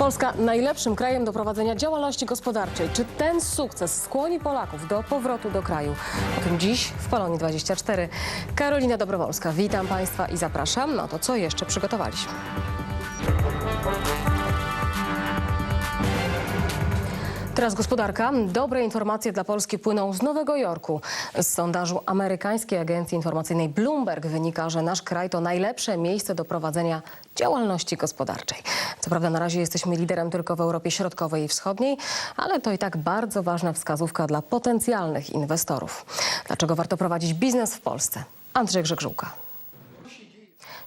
Polska najlepszym krajem do prowadzenia działalności gospodarczej. Czy ten sukces skłoni Polaków do powrotu do kraju? O tym dziś w Polonii 24. Karolina Dobrowolska, witam Państwa i zapraszam. No to co jeszcze przygotowaliśmy? Teraz gospodarka. Dobre informacje dla Polski płyną z Nowego Jorku. Z sondażu amerykańskiej agencji informacyjnej Bloomberg wynika, że nasz kraj to najlepsze miejsce do prowadzenia działalności gospodarczej. Co prawda na razie jesteśmy liderem tylko w Europie Środkowej i Wschodniej, ale to i tak bardzo ważna wskazówka dla potencjalnych inwestorów. Dlaczego warto prowadzić biznes w Polsce? Andrzej Grzegżółka.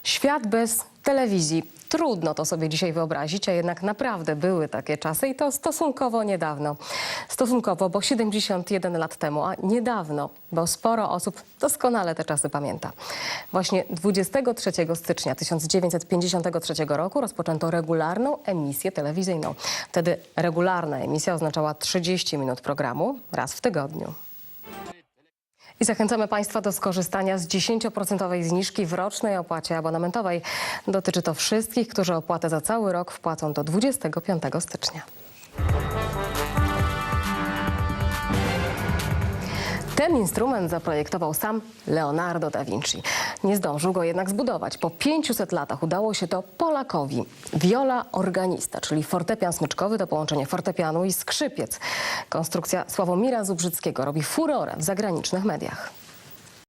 Świat bez telewizji. Trudno to sobie dzisiaj wyobrazić, a jednak naprawdę były takie czasy i to stosunkowo niedawno. Stosunkowo, bo 71 lat temu, a niedawno, bo sporo osób doskonale te czasy pamięta. Właśnie 23 stycznia 1953 roku rozpoczęto regularną emisję telewizyjną. Wtedy regularna emisja oznaczała 30 minut programu raz w tygodniu. Zachęcamy Państwa do skorzystania z 10% zniżki w rocznej opłacie abonamentowej. Dotyczy to wszystkich, którzy opłatę za cały rok wpłacą do 25 stycznia. Ten instrument zaprojektował sam Leonardo da Vinci. Nie zdążył go jednak zbudować. Po 500 latach udało się to Polakowi. Viola organista, czyli fortepian smyczkowy to połączenie fortepianu i skrzypiec. Konstrukcja Sławomira Zubrzyckiego robi furorę w zagranicznych mediach.